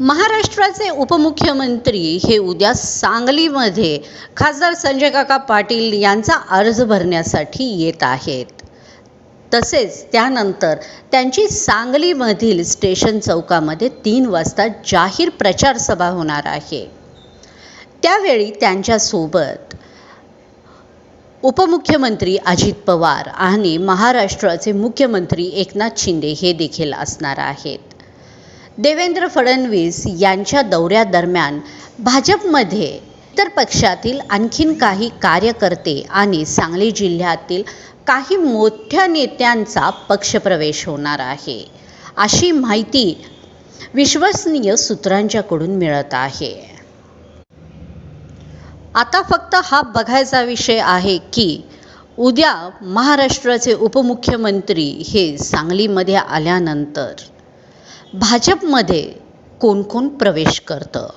महाराष्ट्राचे उपमुख्यमंत्री हे उद्या सांगलीमध्ये खासदार संजय काका पाटील यांचा अर्ज भरण्यासाठी येत आहेत. तसेच त्यानंतर त्यांची सांगलीमधील स्टेशन चौकामध्ये तीन वाजता जाहीर प्रचार सभा होणार आहे. त्यावेळी त्यांच्यासोबत उपमुख्यमंत्री अजित पवार आणि महाराष्ट्राचे मुख्यमंत्री एकनाथ शिंदे हे देखील असणार आहेत. देवेंद्र फडणवीस यांच्या दौऱ्यादरम्यान भाजपमध्ये इतर पक्षातील आणखीन काही कार्यकर्ते आणि सांगली जिल्ह्यातील काही मोठ्या नेत्यांचा पक्षप्रवेश होणार आहे. अशी माहिती विश्वसनीय सूत्रांच्याकडून मिळत आहे. आता फक्त हा बघायचा विषय आहे की उद्या महाराष्ट्राचे उपमुख्यमंत्री हे सांगलीमध्ये आल्यानंतर भाजपमध्ये कोण कोण प्रवेश करतं?